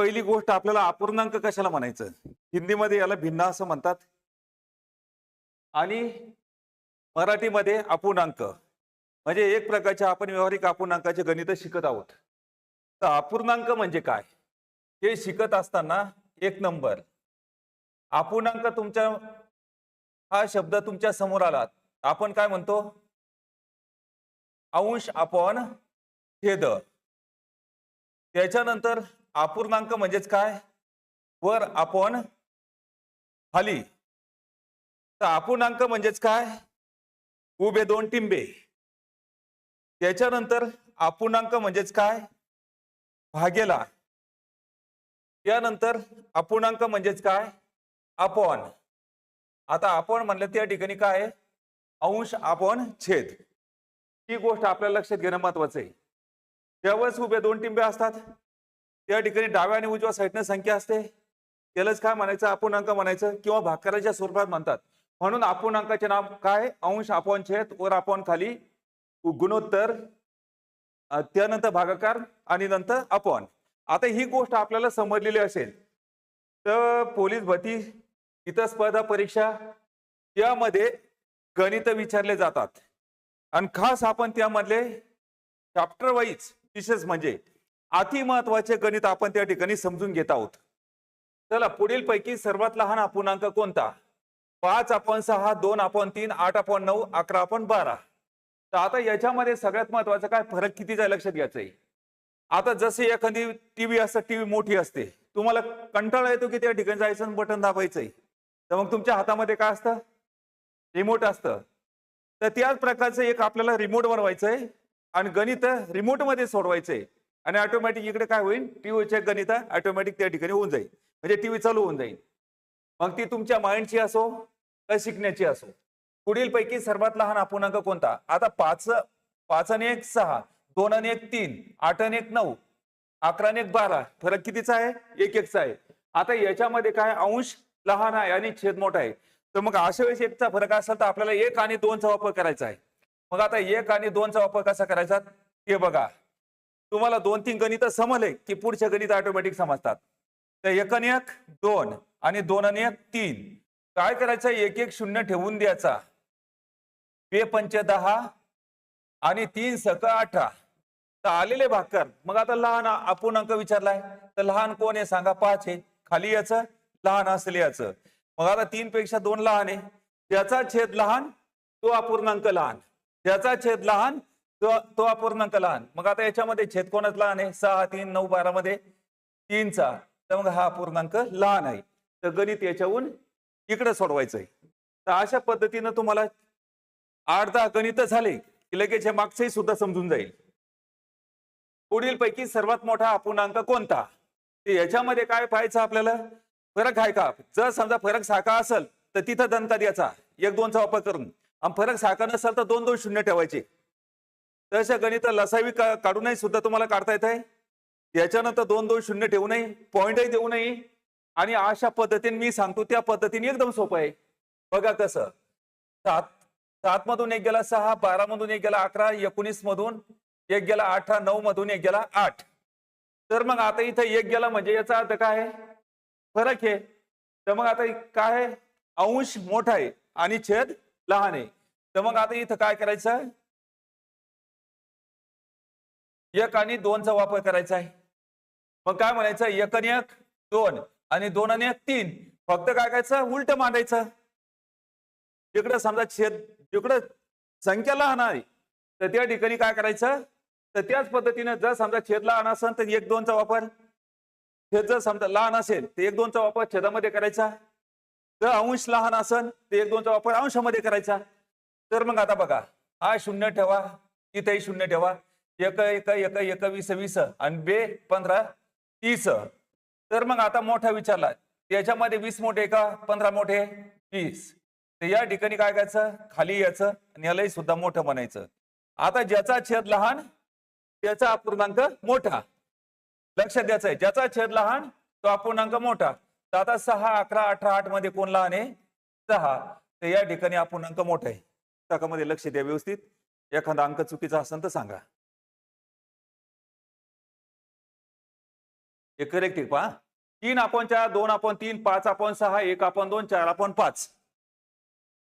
पहिली गोष्ट आपल्याला अपूर्णांक कशाला म्हणायचं? हिंदीमध्ये याला भिन्न असं म्हणतात. आणि मराठीमध्ये अपूर्णांक. म्हणजे एक प्रकारचे आपण व्यावहारिक अपूर्णांकाचे गणित शिकत आहोत. तर अपूर्णांक म्हणजे काय? हे शिकत असताना एक नंबर. अपूर्णांक तुमच्या हा शब्द तुमच्यासमोर आला. आपण काय म्हणतो? अंश आपण छेद. त्याच्यानंतर अपूर्णांक म्हणजेच काय? वर आपण खाली. तर अपूर्णांक म्हणजेच काय? उभे दोन टिंबे. त्याच्यानंतर अपूर्णांक म्हणजेच काय? भागेला. त्यानंतर अपूर्णांक म्हणजेच काय? आपण आता आपण म्हणलं त्या ठिकाणी काय? अंश आपण छेद. ही गोष्ट आपल्याला लक्षात घेणं महत्वाचं आहे. ज्यावेळेस उभे दोन टिंबे असतात. त्या ठिकाणी डाव्या आणि उजव्या साईडनं संख्या असते. त्यालाच काय म्हणायचं? अपूर्णांक म्हणायचं किंवा भाकराच्या स्वरूपात म्हणतात. म्हणून अपूर्णांकाचे नाव काय? अंश आपण छेद वर आपण खाली. गुणोत्तर त्यानंतर भागाकार आणि नंतर अपॉन आता ही गोष्ट आपल्याला समजलेली असेल. तर पोलीस भरती इतर स्पर्धा परीक्षा यामध्ये गणित विचारले जातात. आणि खास आपण त्यामधले चॅप्टर वाईज विशेष म्हणजे अति महत्त्वाचे गणित आपण त्या ठिकाणी समजून घेत आहोत. चला पुढील पैकी सर्वात लहान अपूर्णांक कोणता? पाच आपण सहा दोन आपण तीन आठ आपण नऊ अकरा आपण बारा. तर आता याच्यामध्ये सगळ्यात महत्वाचं काय? फरक कितीचा आहे लक्षात घ्यायचा आहे आता जसे एखादी टीव्ही असतं टीव्ही मोठी असते. तुम्हाला कंटाळा येतो की त्या ठिकाणी जायचं बटन दाबायचंय. तर मग तुमच्या हातामध्ये काय असतं? रिमोट असतं. तर त्याच प्रकारचं एक आपल्याला रिमोट बनवायचंय आणि गणित रिमोटमध्ये सोडवायचं सोडवायचंय. आणि ऑटोमॅटिक इकडे काय होईल? टीव्हीचे गणित ऑटोमॅटिक त्या ठिकाणी होऊन जाईल. म्हणजे टीव्ही चालू होऊन जाईल. मग ती तुमच्या माइंडची असो का शिकण्याची असो. पुढील पैकी सर्वात लहान अपूर्णांक कोणता? आता पाच पाच आणि एक सहा दोन आणि एक तीन आठ आणि एक नऊ अकरा आणि एक बारा फरक कितीचा आहे? एक एकचा आहे. आता याच्यामध्ये काय अंश लहान आहे आणि छेद मोठा आहे. तर मग अशा वेळेस एकचा फरक असेल तर आपल्याला एक आणि दोनचा वापर करायचा आहे. मग आता एक आणि दोनचा वापर कसा करायचा? हे बघा. तुम्हाला दोन तीन गणित समजले की पुढच्या गणित ऑटोमॅटिक समजतात. तर एक आणि एक दोन आणि दोन आणि एक तीन. काय करायचं? एक एक शून्य ठेवून द्यायचा. पे पंच दहा आणि तीन सक अठरा. तर आलेले भाकर. मग आता लहान अपूर्णांक विचारलाय. तर लहान कोण आहे? सांगा पाच आहे. खाली याचं लहान असेल याचं मग आता तीन पेक्षा दोन लहान आहे. त्याचा छेद लहान तो अपूर्णांक लहान. त्याचा छेद लहान तो तो अपूर्णांक लहान. मग आता याच्यामध्ये छेद कोणाच लहान आहे? सहा तीन नऊ बारा मध्ये तीनचा. तर मग हा अपूर्णांक लहान आहे. तर गणित याच्याहून इकडे सोडवायचं आहे तर अशा पद्धतीनं तुम्हाला आठ दहा गणित झाले की लगेच हे मागचंही सुद्धा समजून जाईल. पुढील पैकी सर्वात मोठा अपूर्णांक कोणता? ते याच्यामध्ये काय पाहायचं आपल्याला? फरक आहे का? जर समजा फरक साखा असेल तर तिथं दणका द्यायचा. एक दोनचा वापर करून. आणि फरक साखा नसेल तर दोन दोन शून्य ठेवायचे. तशा गणित लसावी का- काढूनही सुद्धा तुम्हाला काढता येत आहे याच्यानंतर दोन दोन शून्य ठेवू नये पॉईंटही देऊ नये. आणि अशा पद्धतीने मी सांगतो त्या पद्धतीने एकदम सोपं आहे. बघा कसं. सात सात मधून एक गेला सहा बारा मधून एक गेला अकरा एकोणीस मधून एक गेला अठरा नऊ मधून एक गेला आठ. तर मग आता इथं एक गेला म्हणजे याचा अर्थ काय आहे? फरक आहे. तर मग आता काय आहे? अंश मोठा आहे आणि छेद लहान आहे. तर मग आता इथं काय करायचं? एक आणि दोनचा वापर करायचा आहे. मग काय म्हणायचं? एक आणि एक दोन आणि दोन आणि एक तीन. फक्त काय करायचं? उलट मांडायचं. जिकडं समजा छेद जिकडं संख्या लहान आहे तर त्या ठिकाणी काय करायचं? तर त्याच पद्धतीनं जर समजा छेद लहान असेल तर एक दोनचा वापर. छेद जर समजा लहान असेल तर एक दोनचा वापर छेदामध्ये करायचा. जर अंश लहान असेल तर एक दोनचा वापर अंशामध्ये करायचा. तर मग आता बघा हा शून्य ठेवा इथेही शून्य ठेवा. एक एक एक एक वीस वीस आणि बे पंधरा तीस. तर मग आता मोठा विचारला त्याच्यामध्ये वीस मोठे का पंधरा मोठे? वीस तर या ठिकाणी काय करायचं? खाली यायचं आणि यालाही सुद्धा मोठं म्हणायचं. आता ज्याचा छेद लहान त्याचा अपूर्णांक मोठा. लक्षात द्यायचं आहे ज्याचा छेद लहान तो अपूर्णांक मोठा. तर आता सहा अकरा अठरा आठमध्ये कोण लहान आहे? सहा. तर या ठिकाणी अपूर्णांक मोठा आहे. पुस्तकामध्ये लक्ष द्या व्यवस्थित. एखादा अंक चुकीचा असेल तर सांगा. हे करेक्ट आहे पहा. तीन आपण चार दोन आपण तीन पाच आपण सहा एक आपण दोन चार आपण पाच.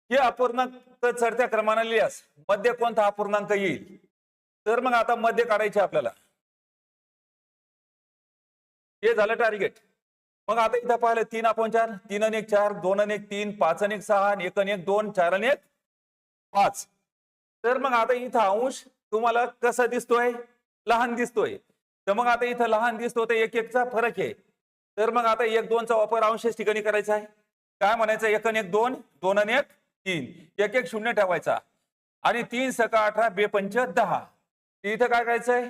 हे अपूर्णांक चढत्या क्रमाने लिहास मध्य कोणता अपूर्णांक येईल? तर मग आता मध्य काढायचे आपल्याला. हे झालं टार्गेट मग आता इथं पाहिलं तीन आपण चार तीन आणि एक चार दोन आणि एक तीन पाच आणि एक सहा आणि एक आणि एक दोन चार आणि एक पाच. तर मग आता इथं अंश तुम्हाला कसा दिसतोय? लहान दिसतोय. तर मग आता इथं लहान दिसतो तर एक एकचा फरक आहे. तर मग आता एक दोनचा वापर अंशेष ठिकाणी करायचा आहे. काय म्हणायचं? एक एक दोन दोन आणि एक तीन. एक एक शून्य ठेवायचा. आणि तीन सका अठरा बेपंच दहा. इथं काय करायचंय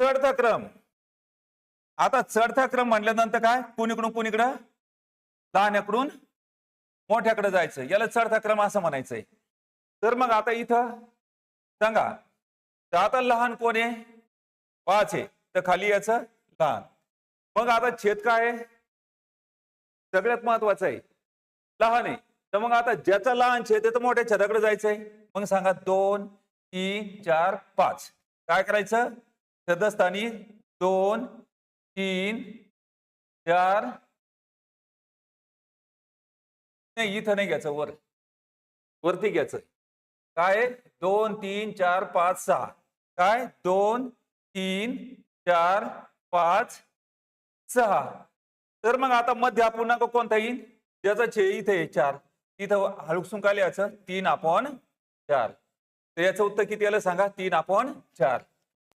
चढता क्रम. आता चढता क्रम म्हणल्यानंतर काय? कुणीकडून कुणीकडं? लहान्याकडून मोठ्याकडे जायचं. याला चढता क्रम असं म्हणायचंय. तर मग आता इथं सांगा. तर आता लहान कोण आहे? पाच आहे. तर खाली याचं लहान. मग आता छेद काय आहे? सगळ्यात महत्वाचं आहे. लहान आहे. तर मग आता ज्याचा लहान छेद आहे तर मोठ्या छेदाकडे जायचंय. मग सांगा दोन तीन चार पाच. काय करायचं? छेदस्थानी दोन तीन चार. नाही इथं नाही घ्यायचं वर. वरती घ्यायचं. काय दोन तीन चार पाच सहा. काय? दोन तीन चार पाच सहा. तर मग आता मध्य अपूर्णांक कोणता येईल? ज्याचा छे इथे चार. इथं हळूकसून काय लिहायचं तीन आपण चार. तर याचं उत्तर किती आलं सांगा? तीन आपण चार.